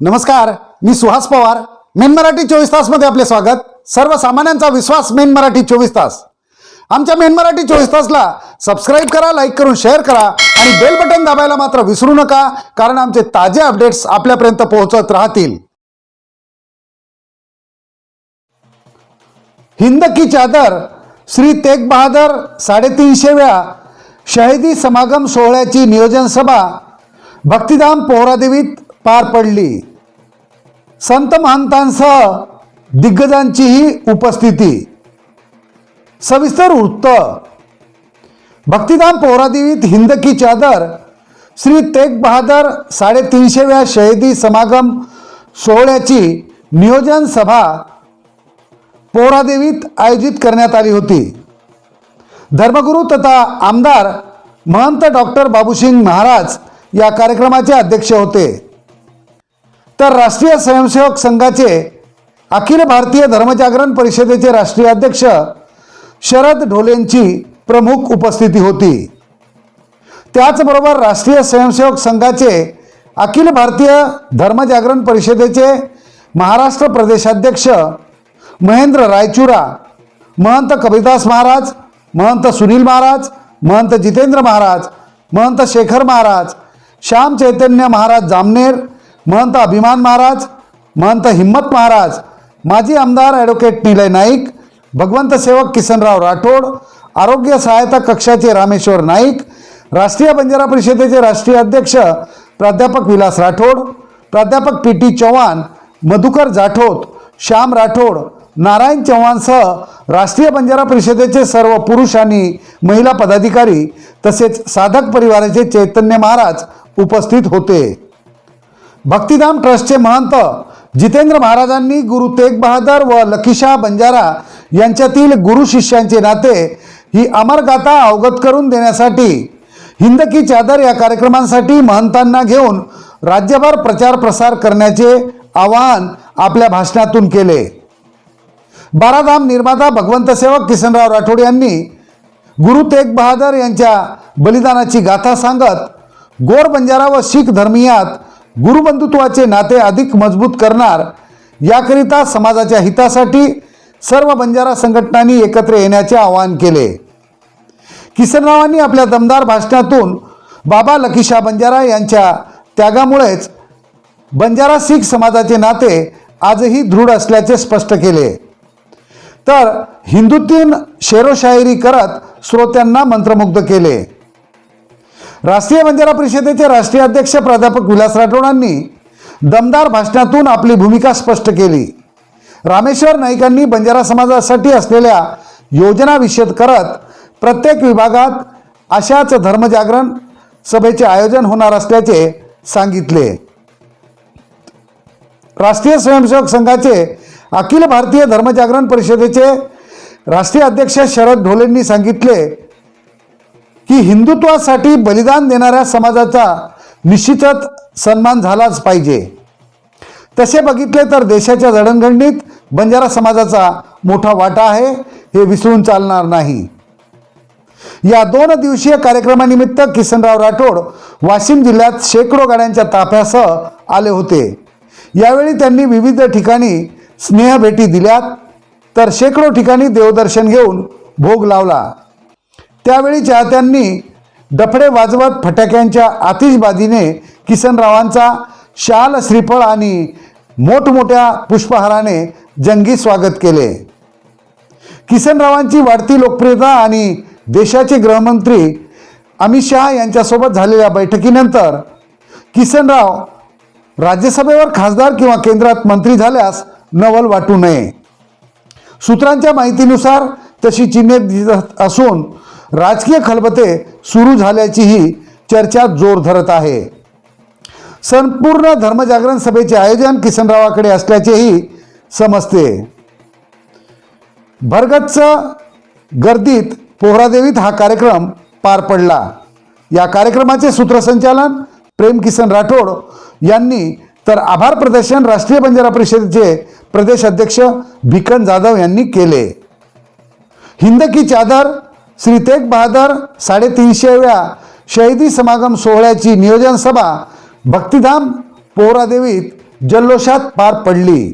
नमस्कार मी सुहास पवार. मेन मराठी चोवीस तासमध्ये आपले स्वागत. सर्वसामान्यांचा विश्वास मेन मराठी चोवीस तास. आमच्या मेन मराठी चोवीस तासला सबस्क्राईब करा लाईक करून शेअर करा आणि बेल बटन दाबायला मात्र विसरू नका कारण आमचे ताजे अपडेट्स आपल्यापर्यंत पोहोचत राहतील. हिंद की चादर श्री तेग बहादर साडेतीनशेव्या शहीदी समागम सोहळ्याची नियोजन सभा भक्तिधाम पोहरादेवीत पार पडली. संत महंतांसह दिग्गजांचीही उपस्थिती. सविस्तर वृत्त. भक्तिधाम पोहरादेवीत हिंद की चादर श्री तेग बहादर साडेतीनशेव्या शहीदी समागम सोहळ्याची नियोजन सभा पोहरादेवीत आयोजित करण्यात आली होती. धर्मगुरू तथा आमदार महंत डॉक्टर बाबूसिंग महाराज या कार्यक्रमाचे अध्यक्ष होते. तर राष्ट्रीय स्वयंसेवक संघाचे अखिल भारतीय धर्मजागरण परिषदेचे राष्ट्रीय अध्यक्ष शरद ढोलेंची प्रमुख उपस्थिती होती. त्याचबरोबर राष्ट्रीय स्वयंसेवक संघाचे अखिल भारतीय धर्मजागरण परिषदेचे महाराष्ट्र प्रदेशाध्यक्ष महेंद्र रायचुरा महंत कबीरदास महाराज महंत सुनील महाराज महंत जितेंद्र महाराज महंत शेखर महाराज श्याम चैतन्य महाराज जामनेर महंत अभिमान महाराज महंत हिम्मत महाराज माजी आमदार ॲडव्होकेट निलय नाईक भगवंत सेवक किसनराव राठोड आरोग्य सहायता कक्षाचे रामेश्वर नाईक राष्ट्रीय बंजारा परिषदेचे राष्ट्रीय अध्यक्ष प्राध्यापक विलास राठोड प्राध्यापक पी टी चव्हाण मधुकर जाठोत श्याम राठोड नारायण चव्हाणसह राष्ट्रीय बंजारा परिषदेचे सर्व पुरुष आणि महिला पदाधिकारी तसेच साधक परिवाराचे चैतन्य महाराज उपस्थित होते. भक्तिधाम ट्रस्टचे महंत जितेंद्र महाराजांनी गुरु तेग बहादर व लखीशाह बंजारा यांच्यातील गुरु शिष्यांचे नाते ही अमरगाथा अवगत करून देण्यासाठी हिंद की चादर या कार्यक्रमांसाठी महंतांना घेऊन राज्यभर प्रचार प्रसार करण्याचे आवाहन आपल्या भाषणातून केले. बाराधाम निर्माता भगवंत सेवक किसनराव राठोड यांनी गुरु तेग बहादर यांच्या बलिदानाची गाथा सांगत गोर बंजारा व शीख धर्मीयात गुरुबंधुत्वाचे नाते अधिक मजबूत करणार याकरिता समाजाच्या हितासाठी सर्व बंजारा संघटनांनी एकत्र येण्याचे आवाहन केले. किसनरावांनी आपल्या दमदार भाषणातून बाबा लखीशा बंजारा यांच्या त्यागामुळेच बंजारा शीख समाजाचे नाते आजही दृढ असल्याचे स्पष्ट केले. तर हिंदूतीन शेरोशायरी करत श्रोत्यांना मंत्रमुग्ध केले. राष्ट्रीय बंजारा परिषदेचे राष्ट्रीय अध्यक्ष प्राध्यापक विलास राठोडांनी दमदार भाषणातून आपली भूमिका स्पष्ट केली. रामेश्वर नाईकांनी बंजारा समाजासाठी असलेल्या योजना विषद करत प्रत्येक विभागात अशाच धर्मजागरण सभेचे आयोजन होणार असल्याचे सांगितले. राष्ट्रीय स्वयंसेवक संघाचे अखिल भारतीय धर्मजागरण परिषदेचे राष्ट्रीय अध्यक्ष शरद ढोलेंनी सांगितले की हिंदुत्वासाठी बलिदान देणाऱ्या समाजाचा निश्चितच सन्मान झालाच पाहिजे. तसे बघितले तर देशाच्या जडणघडणीत बंजारा समाजाचा मोठा वाटा आहे हे विसरून चालणार नाही. या दोन दिवसीय कार्यक्रमानिमित्त किसनराव राठोड वाशिम जिल्ह्यात शेकडो गाड्यांच्या ताफ्यासह आले होते. यावेळी त्यांनी विविध ठिकाणी स्नेहभेटी दिल्यात तर शेकडो ठिकाणी देवदर्शन घेऊन भोग लावला. त्यावेळी चाहत्यांनी डफडे वाजवत फटाक्यांच्या आतिषबाजीने किसनरावांचा शाल श्रीफळ आणि मोठमोठ्या पुष्पहाराने जंगी स्वागत केले. किसनरावांची वाढती लोकप्रियता आणि देशाचे गृहमंत्री अमित शहा यांच्यासोबत झालेल्या बैठकीनंतर किसनराव राज्यसभेवर खासदार किंवा केंद्रात मंत्री झाल्यास नवल वाटू नये. सूत्रांच्या माहितीनुसार तशी चिन्हे दिसत असून राजकीय खलबते सुरू झाल्याचीही चर्चा जोर धरत आहे. संपूर्ण धर्मजागरण सभेचे आयोजन किसनरावाकडे असल्याचेही समजते. भरगच्च गर्दीत पोहरादेवीत हा कार्यक्रम पार पडला. या कार्यक्रमाचे सूत्रसंचालन प्रेम किसन राठोड यांनी तर आभार प्रदर्शन राष्ट्रीय बंजारा परिषदेचे प्रदेश अध्यक्ष भिकन जाधव यांनी केले. हिंद की चादर श्री तेग बहादर साडेतीनशेव्या शहीदी समागम सोहळ्याची नियोजन सभा भक्तिधाम पोहरादेवीत जल्लोषात पार पडली.